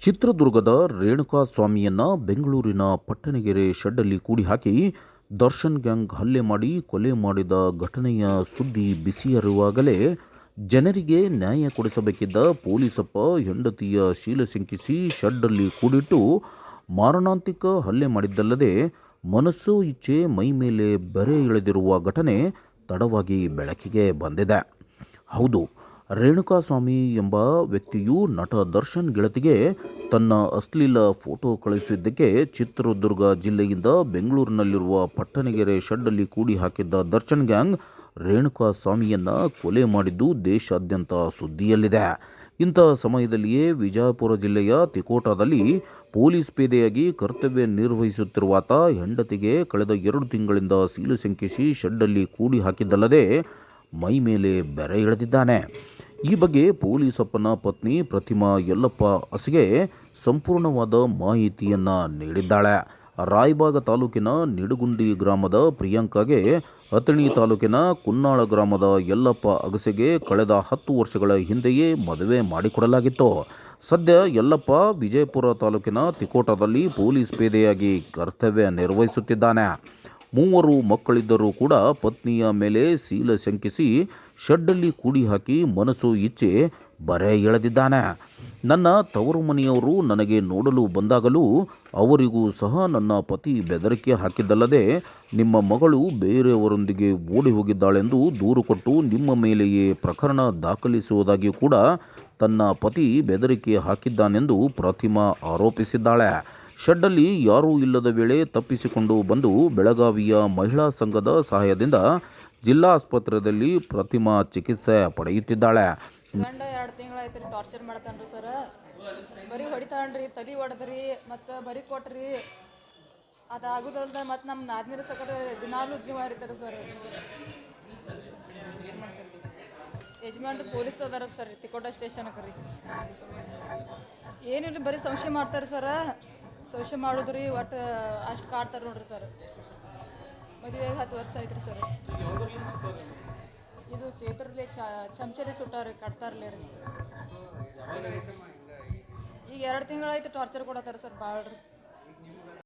ಚಿತ್ರದುರ್ಗದ ರೇಣುಕಾ ಸ್ವಾಮಿಯನ್ನ ಬೆಂಗಳೂರಿನ ಪಟ್ಟಣಗೆರೆ ಶೆಡ್ಡಲ್ಲಿ ಕೂಡಿ ಹಾಕಿ ದರ್ಶನ್ ಗ್ಯಾಂಗ್ ಹಲ್ಲೆ ಮಾಡಿ ಕೊಲೆ ಮಾಡಿದ ಘಟನೆಯ ಸುದ್ದಿ ಬಿಸಿಯಿರುವಾಗಲೇ ಜನರಿಗೆ ನ್ಯಾಯ ಕೊಡಿಸಬೇಕಿದ್ದ ಪೊಲೀಸಪ್ಪ ಹೆಂಡತಿಯ ಶೀಲ ಶಂಕಿಸಿ ಶೆಡ್ಡಲ್ಲಿ ಕೂಡಿಟ್ಟು ಮಾರಣಾಂತಿಕ ಹಲ್ಲೆ ಮಾಡಿದ್ದಲ್ಲದೆ ಮನಸ್ಸು, ಇಚ್ಛೆ, ಮೈ ಮೇಲೆ ಬೆರೆ ಇಳಿದಿರುವ ಘಟನೆ ತಡವಾಗಿ ಬೆಳಕಿಗೆ ಬಂದಿದೆ. ಹೌದು ರೇಣುಕಾಸ್ವಾಮಿ ಎಂಬ ವ್ಯಕ್ತಿಯು ನಟ ದರ್ಶನ್ ಗೆಳತಿಗೆ ತನ್ನ ಅಶ್ಲೀಲ ಫೋಟೋ ಕಳುಹಿಸಿದ್ದಕ್ಕೆ ಚಿತ್ರದುರ್ಗ ಜಿಲ್ಲೆಯಿಂದ ಬೆಂಗಳೂರಿನಲ್ಲಿರುವ ಪಟ್ಟಣಗೆರೆ ಶೆಡ್ಡಲ್ಲಿ ಕೂಡಿ ಹಾಕಿದ್ದ ದರ್ಶನ್ ಗ್ಯಾಂಗ್ ರೇಣುಕಾಸ್ವಾಮಿಯನ್ನು ಕೊಲೆ ಮಾಡಿದ್ದು ದೇಶಾದ್ಯಂತ ಸುದ್ದಿಯಲ್ಲಿದೆ. ಇಂಥ ಸಮಯದಲ್ಲಿಯೇ ವಿಜಯಪುರ ಜಿಲ್ಲೆಯ ತಿಕೋಟಾದಲ್ಲಿ ಪೊಲೀಸ್ ಪೇದೆಯಾಗಿ ಕರ್ತವ್ಯ ನಿರ್ವಹಿಸುತ್ತಿರುವಾತ ಹೆಂಡತಿಗೆ ಕಳೆದ ಎರಡು ತಿಂಗಳಿಂದ ಸೀಲು ಶಂಕಿಸಿ ಶೆಡ್ಡಲ್ಲಿ ಕೂಡಿ ಹಾಕಿದ್ದಲ್ಲದೆ ಮೈ ಮೇಲೆ ಬೆರೆ ಎಳೆದಿದ್ದಾನೆ. ಈ ಬಗ್ಗೆ ಪೊಲೀಸಪ್ಪನ ಪತ್ನಿ ಪ್ರತಿಮಾ ಯಲ್ಲಪ್ಪ ಅಸಿಗೆ ಸಂಪೂರ್ಣವಾದ ಮಾಹಿತಿಯನ್ನು ನೀಡಿದ್ದಾಳೆ. ರಾಯಬಾಗ ತಾಲೂಕಿನ ನಿಡುಗುಂಡಿ ಗ್ರಾಮದ ಪ್ರಿಯಾಂಕಾಗೆ ಅಥಣಿ ತಾಲೂಕಿನ ಕುನ್ನಾಳ ಗ್ರಾಮದ ಯಲ್ಲಪ್ಪ ಅಗಸೆಗೆ ಕಳೆದ ಹತ್ತು ವರ್ಷಗಳ ಹಿಂದೆಯೇ ಮದುವೆ ಮಾಡಿಕೊಡಲಾಗಿತ್ತು. ಸದ್ಯ ಯಲ್ಲಪ್ಪ ವಿಜಯಪುರ ತಾಲೂಕಿನ ತಿಕೋಟದಲ್ಲಿ ಪೊಲೀಸ್ ಪೇದೆಯಾಗಿ ಕರ್ತವ್ಯ ನಿರ್ವಹಿಸುತ್ತಿದ್ದಾನೆ. ಮೂವರು ಮಕ್ಕಳಿದ್ದರೂ ಕೂಡ ಪತ್ನಿಯ ಮೇಲೆ ಸೀಲ ಶಂಕಿಸಿ ಶೆಡ್ಡಲ್ಲಿ ಕೂಡಿ ಹಾಕಿ ಮನಸ್ಸು ಇಚ್ಛೆ ಬರೆ ಎಳೆದಿದ್ದಾನೆ. ನನ್ನ ತವರು ಮನೆಯವರು ನನಗೆ ನೋಡಲು ಬಂದಾಗಲೂ ಅವರಿಗೂ ಸಹ ನನ್ನ ಪತಿ ಬೆದರಿಕೆ ಹಾಕಿದ್ದಲ್ಲದೆ ನಿಮ್ಮ ಮಗಳು ಬೇರೆಯವರೊಂದಿಗೆ ಓಡಿ ಹೋಗಿದ್ದಾಳೆಂದು ದೂರು ಕೊಟ್ಟು ನಿಮ್ಮ ಮೇಲೆಯೇ ಪ್ರಕರಣ ದಾಖಲಿಸುವುದಾಗಿ ಕೂಡ ತನ್ನ ಪತಿ ಬೆದರಿಕೆ ಹಾಕಿದ್ದಾನೆಂದು ಪ್ರತಿಮಾ ಆರೋಪಿಸಿದ್ದಾಳೆ. ಶೆಡ್ಡಲ್ಲಿ ಯಾರೂ ಇಲ್ಲದ ವೇಳೆ ತಪ್ಪಿಸಿಕೊಂಡು ಬಂದು ಬೆಳಗಾವಿಯ ಮಹಿಳಾ ಸಂಘದ ಸಹಾಯದಿಂದ ಜಿಲ್ಲಾ ಆಸ್ಪತ್ರೆಯಲ್ಲಿ ಪ್ರತಿಮಾ ಚಿಕಿತ್ಸೆ ಪಡೆಯುತ್ತಿದ್ದಾಳೆ. ಗಂಡ ಎರಡು ತಿಂಗಳಾಯ್ತು ರೀ ಟಾರ್ಚರ್ ಮಾಡ್ತಾನ್ರಿ ಸರ್ ಬರೀ ಹೊಡಿತಾನ್ರಿ ತಲೆ ಹೊಡೆದ್ರಿ ಮತ್ತು ಬರೀ ಅದು ಆಗುದಲ್ದ ಮತ್ತು ನಮ್ಮ ನಾದ್ನೀರ ಸಕರೆ ದಿನಾಲೂ ಜೀವ ಇರ್ತಾರೆ ಸರ್ ಯಜಮಾನ್ರು ಪೊಲೀಸ್ ಅದಾರ ಸರ್ ತಿಕೋಟ ಸ್ಟೇಷನ್ ರೀ. ಏನಿಲ್ಲ ಬರೀ ಸಂಶಯ ಮಾಡ್ತಾರೆ ಸರ ಸಂಶಯ ರೀ ಒಟ್ಟು, ಅಷ್ಟು ಕಾಡ್ತಾರೆ ನೋಡ್ರಿ ಸರ್. ಮದುವೆಗೆ ಹತ್ತು ವರ್ಷ ಆಯ್ತು ಸರ್. ಇದು ಚೇತ್ರಲಿ ಚಮಚರಿ ಸುಟ್ಟಾರಿ ಕಟ್ತಾರಲ್ಲ ರೀ. ಈಗ ಎರಡು ತಿಂಗಳಾಯ್ತು ಟಾರ್ಚರ್ ಕೊಡತ್ತಾರ ಸರ್ ಭಾಳ ರೀ.